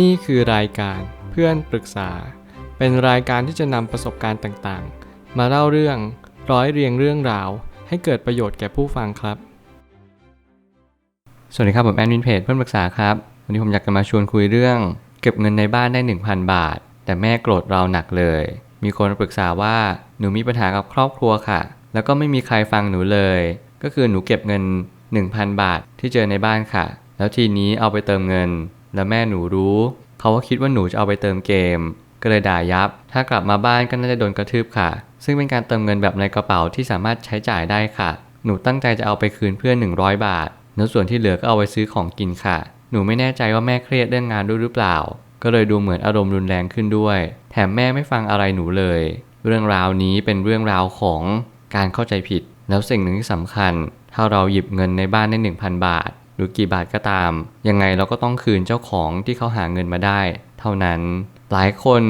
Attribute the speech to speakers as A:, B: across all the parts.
A: นี่คือรายการเพื่อนปรึกษา เป็นรายการที่จะนำประสบการณ์ต่างๆ มาเล่าเรื่องร้อยเรียงเรื่องราว ให้เกิดประโยชน์แก่ผู้ฟังครับ
B: สวัสดีครับผมแอดมินเพจเพื่อนปรึกษาครับ วันนี้ผมอยากจะมาชวนคุยเรื่อง เก็บเงินในบ้านได้ 1,000 บาท แต่แม่โกรธเราหนักเลย มีคนปรึกษาว่าหนูมีปัญหากับครอบครัวค่ะ แล้วก็ไม่มีใครฟังหนูเลย ก็คือหนูเก็บเงิน 1,000 บาทที่เจอในบ้านค่ะ แล้วทีนี้เอาไปเติมเงิน แล้วแม่หนูรู้ เขาก็คิดว่าหนูจะเอาไปเติมเกม ก็เลยด่ายับ ถ้ากลับมาบ้านก็น่าจะโดนกระทืบค่ะ ซึ่งเป็นการเติมเงินแบบในกระเป๋าที่สามารถใช้จ่ายได้ค่ะ หนูตั้งใจจะเอาไปคืนเพื่อน 100 บาท แล้วส่วนที่เหลือก็เอาไปซื้อของกินค่ะ หนูไม่แน่ใจว่าแม่เครียดเรื่องงานด้วยหรือเปล่า ก็เลยดูเหมือนอารมณ์รุนแรงขึ้นด้วย แถมแม่ไม่ฟังอะไรหนูเลย เรื่องราวนี้เป็นเรื่องราวของการเข้าใจผิด แล้วสิ่งหนึ่งที่สำคัญ ถ้าเราหยิบเงินในบ้านได้ 1,000 บาท หรือกี่บาทก็ตาม ยังไงเราก็ต้องคืนเจ้าของที่เขาหาเงินมาได้ เท่านั้น หลายคน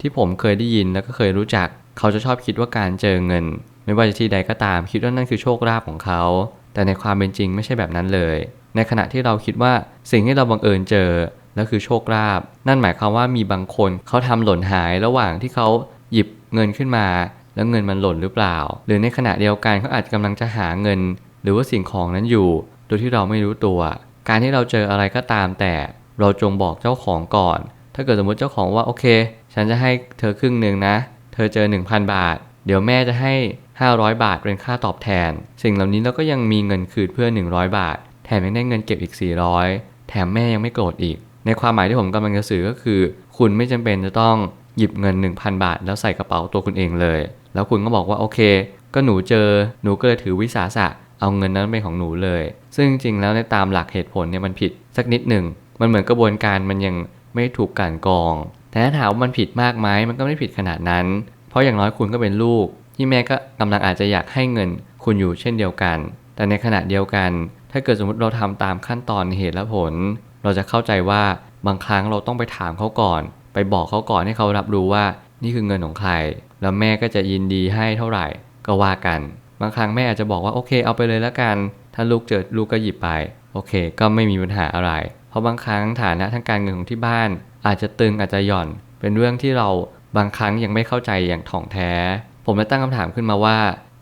B: ที่ผมเคยได้ยินแล้วก็เคยรู้จัก เขาจะชอบคิดว่าการเจอเงิน ไม่ว่าจะที่ใดก็ตาม คิดว่านั่นคือโชคลาภของเขา แต่ในความเป็นจริงไม่ใช่แบบนั้นเลย ในขณะที่เราคิดว่าสิ่งที่เราบังเอิญเจอแล้วคือโชคลาภนั่นหมายความว่ามีบางคนเขาทำหล่นหายระหว่างที่เขาหยิบเงินขึ้นมา แล้วเงินมันหล่นหรือเปล่า หรือในขณะเดียวกันเขาอาจจะกำลังจะหาเงิน หรือว่าสิ่งของนั้นอยู่ โดยที่เราไม่รู้ตัว การที่เราเจออะไรก็ตามแต่เราจงบอกเจ้าของก่อน ถ้าเกิดสมมติเจ้าของว่าโอเค ฉันจะให้เธอครึ่งหนึ่งนะ เธอเจอ 1,000 บาท เดี๋ยวแม่จะให้ 500 บาทเป็นค่าตอบแทน สิ่งเหล่านี้เราก็ยังมีเงินคืนเพื่อ 100 บาท แถมยังได้เงินเก็บอีก 400 แถมแม่ยังไม่โกรธอีก ในความหมายที่ผมกำลังจะสื่อก็คือ คุณไม่จำเป็นจะต้องหยิบเงิน 1,000 บาท แล้วใส่กระเป๋าตัวคุณเองเลย แล้วคุณก็บอกว่าโอเค ก็หนูเจอ หนูก็เลยถือวิสาสะ เอาเงินนั้นเป็นของหนูเลย ซึ่งจริงแล้วในตามหลักเหตุผลเนี่ยมันผิดสักนิดหนึ่ง มันเหมือนกระบวนการมันยังไม่ถูกกลั่นกรอง แต่ถ้าถามว่ามันผิดมากไหมมันก็ไม่ผิดขนาดนั้น เพราะอย่างน้อยคุณก็เป็นลูก ที่แม่ก็กำลังอาจจะอยากให้เงินคุณอยู่เช่นเดียวกัน แต่ในขณะเดียวกัน ถ้าเกิดสมมติเราทำตามขั้นตอนเหตุและผล เราจะเข้าใจว่าบางครั้งเราต้องไปถามเขาก่อน ไปบอกเขาก่อนให้เขารับรู้ว่า นี่คือเงินของใคร แล้วแม่ก็จะยินดีให้เท่าไหร่ก็ว่ากัน บางครั้งแม่อาจจะบอกว่าโอเคเอาไปเลยแล้วกัน ถ้าลูกเจอลูกก็หยิบไป โอเค ก็ไม่มีปัญหาอะไร เพราะบางครั้งฐานะทางการเงินของที่บ้าน อาจจะตึงอาจจะหย่อน เป็นเรื่องที่เราบางครั้งยังไม่เข้าใจอย่างถ่องแท้ ผมเลยตั้งคำถามขึ้นมาว่า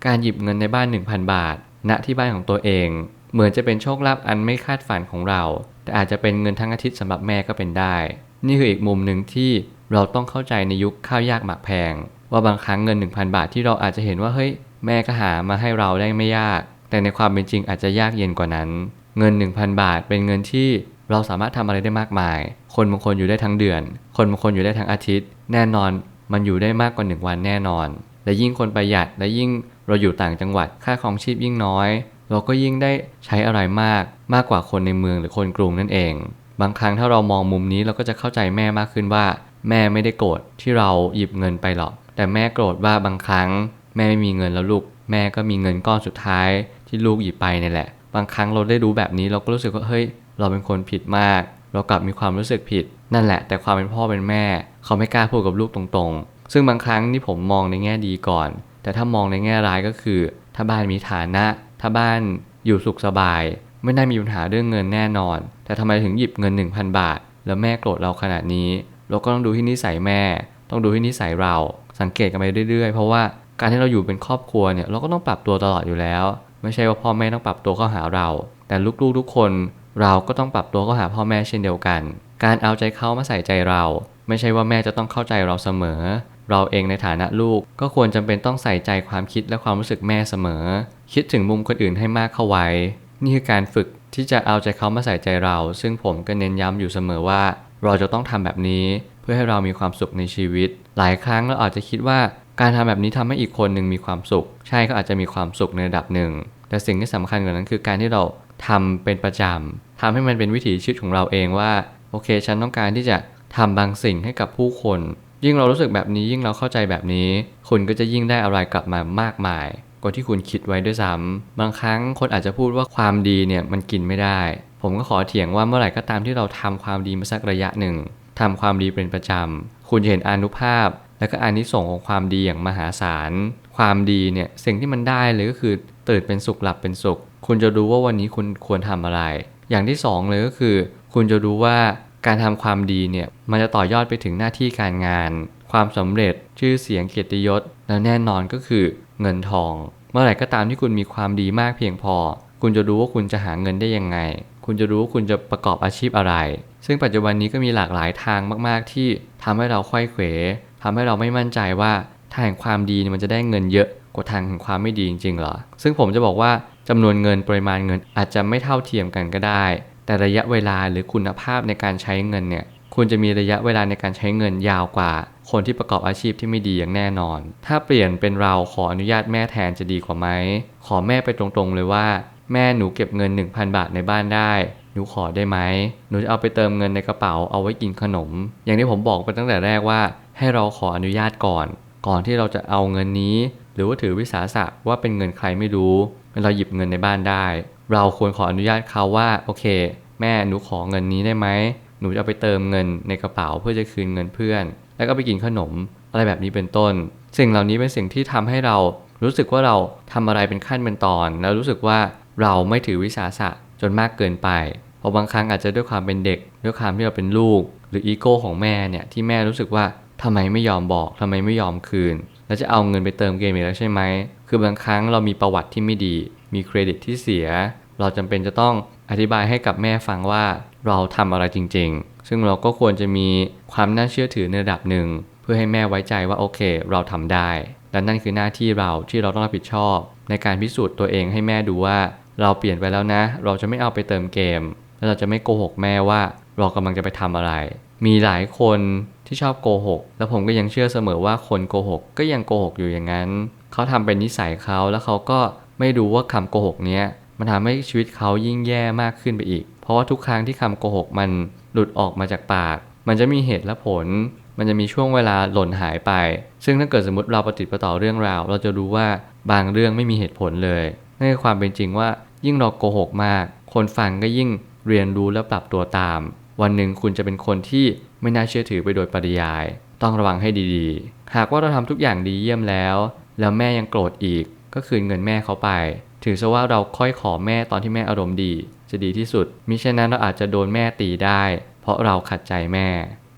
B: การหยิบเงินในบ้าน 1,000 บาท ณที่บ้านของตัวเอง เหมือนจะเป็นโชคลาภอันไม่คาดฝันของเรา แต่อาจจะเป็นเงินทั้งอาทิตย์สำหรับแม่ก็เป็นได้ นี่คืออีกมุมหนึ่งที่เราต้องเข้าใจในยุคข้าวยากหมากแพง ว่าบางครั้งเงิน 1,000 บาทที่เราอาจจะเห็นว่าเฮ้ย แม่ก็หามาให้เราได้ไม่ยาก แต่ในความเป็นจริงอาจจะยากเย็นกว่านั้น เงิน 1,000 บาทเป็นเงินที่เราสามารถทำอะไรได้มากมาย คนบางคนอยู่ได้ทั้งเดือน คนบางคนอยู่ได้ทั้งอาทิตย์ แน่นอนมันอยู่ได้มากกว่า 1 วันแน่นอน และยิ่งคนประหยัดและยิ่งเราอยู่ต่างจังหวัดค่าครองชีพยิ่งน้อย เราก็ยิ่งได้ใช้อะไรมากมากกว่าคนในเมืองหรือคนกรุงนั่นเอง บางครั้งถ้าเรามองมุมนี้เราก็จะเข้าใจแม่มากขึ้นว่า แม่ไม่ได้โกรธที่เราหยิบเงินไปหรอก แต่แม่โกรธว่าบางครั้ง แม่ไม่มีเงินแล้วลูก แม่ก็มีเงินก้อนสุดท้ายที่ลูกหยิบไปนี่แหละ บางครั้งเราได้รู้แบบนี้เราก็รู้สึกว่าเฮ้ย เราเป็นคนผิดมาก เรากลับมีความรู้สึกผิด นั่นแหละ แต่ความเป็นพ่อเป็นแม่ เขาไม่กล้าพูดกับลูกตรงๆ ซึ่งบางครั้งที่ผมมองในแง่ดีก่อน แต่ถ้ามองในแง่ร้ายก็คือ ถ้าบ้านมีฐานะ ถ้าบ้านอยู่สุขสบาย ไม่ได้มีปัญหาเรื่องเงินแน่นอน แต่ทำไมถึงหยิบเงิน 1,000 บาท แล้วแม่โกรธเราขนาดนี้ เราก็ต้องดูที่นิสัยแม่ ต้องดูที่นิสัยเรา สังเกตกันไปเรื่อยๆ เพราะว่า การที่เราอยู่เป็นครอบครัวเนี่ยเราก็ต้องปรับตัวตลอดอยู่แล้ว ไม่ใช่ว่าพ่อแม่ต้องปรับตัวเข้าหาเรา แต่ลูกๆทุกคนเราก็ต้องปรับตัวเข้าหาพ่อแม่เช่นเดียวกัน การเอาใจเขามาใส่ใจเรา ไม่ใช่ว่าแม่จะต้องเข้าใจเราเสมอ เราเองในฐานะลูกก็ควรจำเป็นต้องใส่ใจความคิดและความรู้สึกแม่เสมอ คิดถึงมุมคนอื่นให้มากเข้าไว้ นี่คือการฝึกที่จะเอาใจเขามาใส่ใจเรา ซึ่งผมก็เน้นย้ำอยู่เสมอว่า เราจะต้องทำแบบนี้ เพื่อให้เรามีความสุขในชีวิต หลายครั้งเราอาจจะคิดว่า การทำแบบนี้ทำให้อีกคนหนึ่งมีความสุข ใช่ก็อาจจะมีความสุขในระดับหนึ่ง แต่สิ่งที่สำคัญกว่านั้นคือการที่เราทำเป็นประจำทำให้มันเป็นวิถีชีวิตของเราเองว่า โอเค ฉันต้องการที่จะทำบางสิ่งให้กับผู้คน ยิ่งเรารู้สึกแบบนี้ยิ่งเราเข้าใจแบบนี้ คุณก็จะยิ่งได้อะไรกลับมามากมาย กว่าที่คุณคิดไว้ด้วยซ้ำบางครั้งคนอาจจะพูดว่าความดีเนี่ยมันกินไม่ได้ ผมก็ขอเถียงว่าเมื่อไหร่ก็ตามที่เราทำความดีมาสักระยะหนึ่งทำความดีเป็นประจำคุณจะเห็นอนุภาพ และก็อานิสงส์ของความดีอย่างมหาศาล ความดีเนี่ยสิ่งที่มันได้เลยก็คือตื่นเป็นสุขหลับเป็นสุข คุณจะรู้ว่าวันนี้คุณควรทำอะไร อย่างที่สองเลยก็คือ คุณจะรู้ว่าการทำความดีเนี่ยมันจะต่อยอดไปถึงหน้าที่การงาน ความสำเร็จชื่อเสียงเกียรติยศ และแน่นอนก็คือเงินทอง เมื่อไหร่ก็ตามที่คุณมีความดีมากเพียงพอ คุณจะรู้ว่าคุณจะหาเงินได้ยังไง คุณจะรู้ว่าคุณจะประกอบอาชีพอะไร ซึ่งปัจจุบันนี้ก็มีหลากหลายทางมาก ๆ ที่ทำให้เราค่อยเขว ทำให้เราไม่มั่นใจว่าทางแห่งความดีมันจะได้เงินเยอะกว่าทางแห่งความไม่ดีจริงๆหรอ ซึ่งผมจะบอกว่าจำนวนเงินปริมาณเงินอาจจะไม่เท่าเทียมกันก็ได้ แต่ระยะเวลาหรือคุณภาพในการใช้เงินเนี่ยคุณจะมีระยะเวลาในการใช้เงินยาวกว่า คนที่ประกอบอาชีพที่ไม่ดีอย่างแน่นอน ถ้าเปลี่ยนเป็นเราขออนุญาตแม่แทนจะดีกว่าไหม ขอแม่ไปตรงๆเลยว่า แม่หนูเก็บเงิน 1,000 บาทในบ้านได้ หนูขอได้ไหม หนูจะเอาไปเติมเงินในกระเป๋าเอาไว้กินขนม อย่างที่ผมบอกไปตั้งแต่แรกว่า ให้เราขออนุญาตก่อน ก่อนที่เราจะเอาเงินนี้ หรือว่าถือวิสาสะว่าเป็นเงินใครไม่รู้เราหยิบเงินในบ้านได้ เราควรขออนุญาตเขาว่าโอเค แม่หนูขอเงินนี้ได้ไหมหนูจะเอาไปเติมเงินในกระเป๋าเพื่อจะคืนเงินเพื่อน แล้วก็ไปกินขนมอะไรแบบนี้เป็นต้น สิ่งเหล่านี้เป็นสิ่งที่ทำให้เรารู้สึกว่าเราทำอะไรเป็นขั้นเป็นตอน แล้วรู้สึกว่าเราไม่ถือวิสาสะจนมากเกินไปเพราะบางครั้งอาจจะด้วยความเป็นเด็ก ด้วยความที่เราเป็นลูก หรืออีโก้ของแม่เนี่ยที่แม่รู้สึกว่า ทำไมไม่ยอมบอกทำไมไม่ยอมคืน แล้วจะเอาเงินไปเติมเกมอีกแล้วใช่ไหม คือบางครั้งเรามีประวัติที่ไม่ดี มีเครดิตที่เสีย เราจำเป็นจะต้องอธิบายให้กับแม่ฟังว่าเราทำอะไรจริง ๆ ซึ่งเราก็ควรจะมีความน่าเชื่อถือในระดับหนึ่ง เพื่อให้แม่ไว้ใจว่าโอเค เราทำได้และนั่นคือหน้าที่เราที่เราต้องรับผิดชอบ ในการพิสูจน์ตัวเองให้แม่ดูว่า เราเปลี่ยนไปแล้วนะ เราจะไม่เอาไปเติมเกม และเราจะไม่โกหกแม่ว่า เรากำลังจะไปทำอะไร มีหลายคนที่ชอบโกหก แล้วผมก็ยังเชื่อเสมอว่าคนโกหกก็ยังโกหกอยู่อย่างนั้น เขาทำเป็นนิสัยเขาแล้วเขาก็ไม่รู้ว่าคำโกหกเนี้ยมันทำให้ชีวิตเขายิ่งแย่มากขึ้นไปอีก เพราะว่าทุกครั้งที่คำโกหกมันหลุดออกมาจากปาก มันจะมีเหตุและผล มันจะมีช่วงเวลาหล่นหายไป ซึ่งถ้าเกิดสมมติเราปฏิดประต่อเรื่องราว เราจะรู้ว่าบางเรื่องไม่มีเหตุผลเลยนั่นคือความเป็นจริงว่ายิ่งเราโกหกมาก คนฟังก็ยิ่งเรียนรู้และปรับตัวตาม วันหนึ่งคุณจะเป็นคนที่ไม่น่าเชื่อถือไปโดยปริยาย ต้องระวังให้ดีๆ หากว่าเราทำทุกอย่างดีเยี่ยมแล้ว แล้วแม่ยังโกรธอีก ก็คืนเงินแม่เขาไป ถือซะว่าเราค่อยขอแม่ตอนที่แม่อารมณ์ดี จะดีที่สุดมิฉะนั้นเราอาจจะโดนแม่ตีได้ เพราะเราขัดใจแม่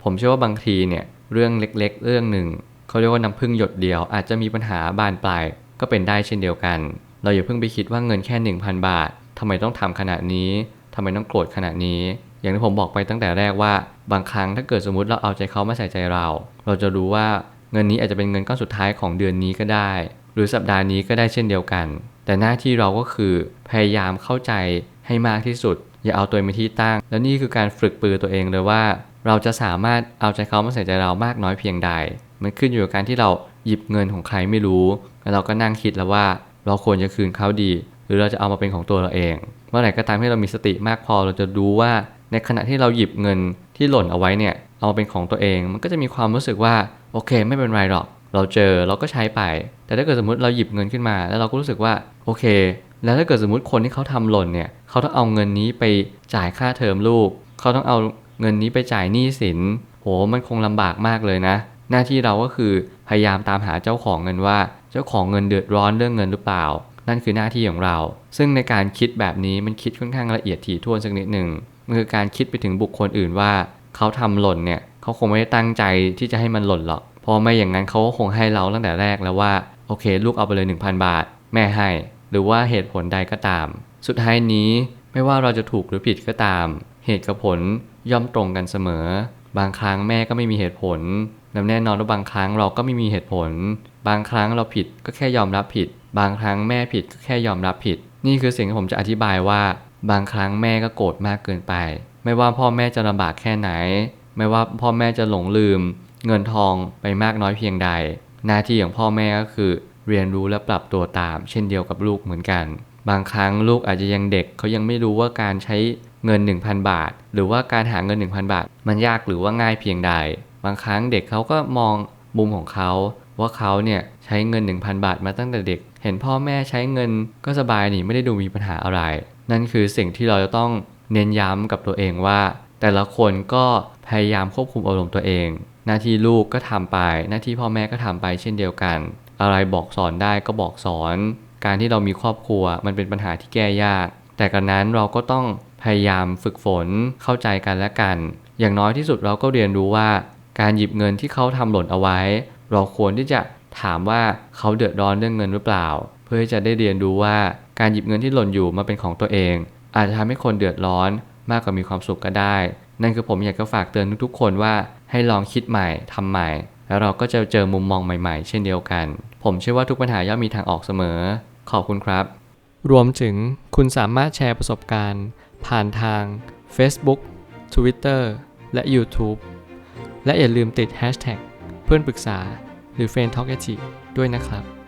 B: ผมเชื่อว่าบางทีเนี่ยเรื่องเล็กๆ เรื่องหนึ่งเขาเรียกว่าน้ำพึ่งหยดเดียวอาจจะมีปัญหาบานปลายก็เป็นได้เช่นเดียวกัน เราอย่าเพิ่งไปคิดว่าเงินแค่ 1,000 บาททำไมต้องทำขนาดนี้ทำไมต้องโกรธขนาดนี้ อย่างที่ผมบอกไปตั้งแต่แรกว่าบางครั้งถ้าเกิดสมมุติเราเอาใจเขามาใส่ใจเรา เราจะรู้ว่าเงินนี้อาจจะเป็นเงินก้อนสุดท้ายของเดือนนี้ก็ได้ หรือสัปดาห์นี้ก็ได้เช่นเดียวกัน แต่หน้าที่เราก็คือพยายามเข้าใจให้มากที่สุด อย่าเอาตัวเองเป็นที่ตั้ง และนี่คือการฝึกปือตัวเองเลยว่า เราจะสามารถเอาใจเขามาใส่ใจเรามากน้อยเพียงใด มันขึ้นอยู่กับการที่เราหยิบเงินของใครไม่รู้ แล้วเราก็นั่งคิดแล้วว่าเราควรจะคืนเขาดี หรือเราจะเอามาเป็นของตัวเราเอง เมื่อไหร่ก็ตามที่เรามีสติมากพอเราจะรู้ว่า ในขณะที่เราหยิบเงินที่หล่นเอาไว้เนี่ยเอาเป็นของตัวเอง มันก็จะมีความรู้สึกว่าโอเค ไม่เป็นไรหรอก เราเจอเราก็ใช้ไป แต่ถ้าเกิดสมมติเราหยิบเงินขึ้นมา แล้วเราก็รู้สึกว่าโอเค แล้วถ้าเกิดสมมติคนที่เขาทำหล่นเนี่ยเขาต้องเอาเงินนี้ไปจ่ายค่าเทอมลูกเขาต้องเอาเงินนี้ไปจ่ายหนี้สินโหมันคงลำบากมากเลยนะ หน้าที่เราก็คือพยายามตามหาเจ้าของเงินว่า เจ้าของเงินเดือดร้อนเรื่องเงินหรือเปล่า นั่นคือหน้าที่ของเรา ซึ่งในการคิดแบบนี้มันคิดค่อนข้างละเอียดถี่ถ้วนสักนิดหนึ่ง มันคือการคิดไปถึงบุคคลอื่นว่าเขาทำหล่นเนี่ยเขาคงไม่ได้ตั้งใจที่จะให้มันหล่นหรอกเพราะไม่อย่างนั้นเขาก็คงให้เราตั้งแต่แรกแล้วว่าโอเค ลูกเอาไปเลย 1,000 บาท แม่ให้ หรือว่าเหตุผลใดก็ตาม สุดท้ายนี้ไม่ว่าเราจะถูกหรือผิดก็ตาม เหตุกับผลย่อมตรงกันเสมอ บางครั้งแม่ก็ไม่มีเหตุผลและแน่นอนว่าบางครั้งเราก็ไม่มีเหตุผล บางครั้งเราผิดก็แค่ยอมรับผิด บางครั้งแม่ผิดก็แค่ยอมรับผิด นี่คือสิ่งที่ผมจะอธิบายว่า บางครั้งแม่ก็โกรธมากเกินไป ไม่ว่าพ่อแม่จะลำบากแค่ไหน ไม่ว่าพ่อแม่จะหลงลืม เงินทองไปมากน้อยเพียงใด หน้าที่ของพ่อแม่ก็คือ เรียนรู้และปรับตัวตาม เช่นเดียวกับลูกเหมือนกัน บางครั้งลูกอาจจะยังเด็กเขายังไม่รู้ว่าการใช้เงิน 1,000 บาท หรือว่าการหาเงิน 1,000 บาท มันยากหรือว่าง่ายเพียงใด บางครั้งเด็กเขาก็มองมุมของเขาว่าเขาเนี่ยใช้เงิน 1,000 บาทมาตั้งแต่เด็ก เห็นพ่อแม่ใช้เงินก็สบายนี่ไม่ได้ดูมีปัญหาอะไร นั่นคือสิ่งที่เราจะต้องเน้นย้ำกับตัวเองว่า แต่ละคนก็พยายามควบคุมอารมณ์ตัวเอง หน้าที่ลูกก็ทำไป หน้าที่พ่อแม่ก็ทำไปเช่นเดียวกัน อะไรบอกสอนได้ก็บอกสอน การที่เรามีครอบครัวมันเป็นปัญหาที่แก้ยาก แต่กันนั้นเราก็ต้องพยายามฝึกฝนเข้าใจกันและกันออย่างน้อยที่สุดเราก็เรียนรู้ว่า การหยิบเงินที่เขาทำหล่นเอาไว้ เราควรที่จะถามว่าเขาเดือดร้อนเรื่องเงินหรือเปล่า เพื่อที่จะได้เรียนรู้ว่า การหยิบเงินที่หล่นอยู่มาเป็นของตัวเอง อาจจะทำให้คนเดือดร้อนมากกว่ามีความสุขก็ได้ นั่นคือผมอยากจะฝากเตือนทุกๆ คนว่าให้ลองคิดใหม่ทำใหม่ แล้วเราก็จะเจอมุมมองใหม่ๆ เช่นเดียวกัน ผมเชื่อว่าทุกปัญหาย่อมมีทางออกเสมอ ขอบคุณครับ
A: รวมถึงคุณสามารถแชร์ประสบการณ์ ผ่านทาง Facebook Twitter และ YouTube และอย่าลืมติด Hashtag เพื่อนปรึกษาหรือ f r ร e n d Talk ด้วยนะครับ